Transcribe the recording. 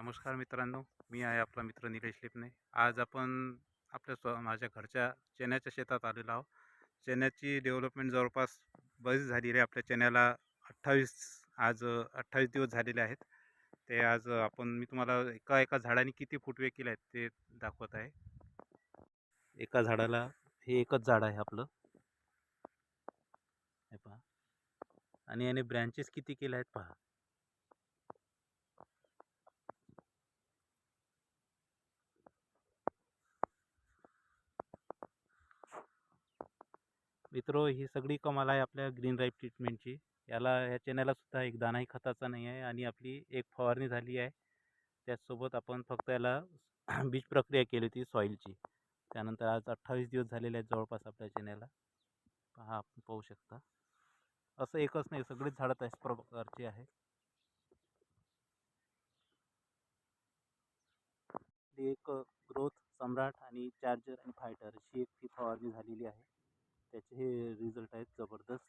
नमस्कार मित्रांनो मी आहे आपला मित्र निलेश लिपणे. आज आपण आपल्या स्व माझ्या घरच्या चण्याच्या शेतात आलेलो आहोत. चण्याची डेव्हलपमेंट जवळपास बरीच झालेली आहे. आपल्या चण्याला अठ्ठावीस आज अठ्ठावीस दिवस झालेले आहेत. ते आज आपण मी तुम्हाला एका एका झाडाने किती फुटवे केले आहेत ते दाखवत आहे. एका झाडाला हे एकच झाड आहे आपलं. हे पहा. आणि याने ब्रँचेस किती केले आहेत पहा. मित्रो ही सगळी कमाल आहे आपल्या ग्रीन राईप ट्रीटमेंटची. याला या चेन्याला सुद्धा एक दाणाही खताचा नाही आहे आणि आपली एक फवारणी झाली आहे. त्याचसोबत आपण फक्त याला बीज प्रक्रिया केली होती सॉईलची. त्यानंतर आज अठ्ठावीस दिवस झालेले आहेत जवळपास आपल्या चेन्याला पहा आपण पाहू शकता. असं एकच नाही सगळीच झाडं त्याच प्रकारची आहे. एक ग्रोथ सम्राट आणि चार्जर आणि फायटर अशी एक ती फवारणी झालेली आहे. त्याचे हे रिझल्ट आहेत जबरदस्त.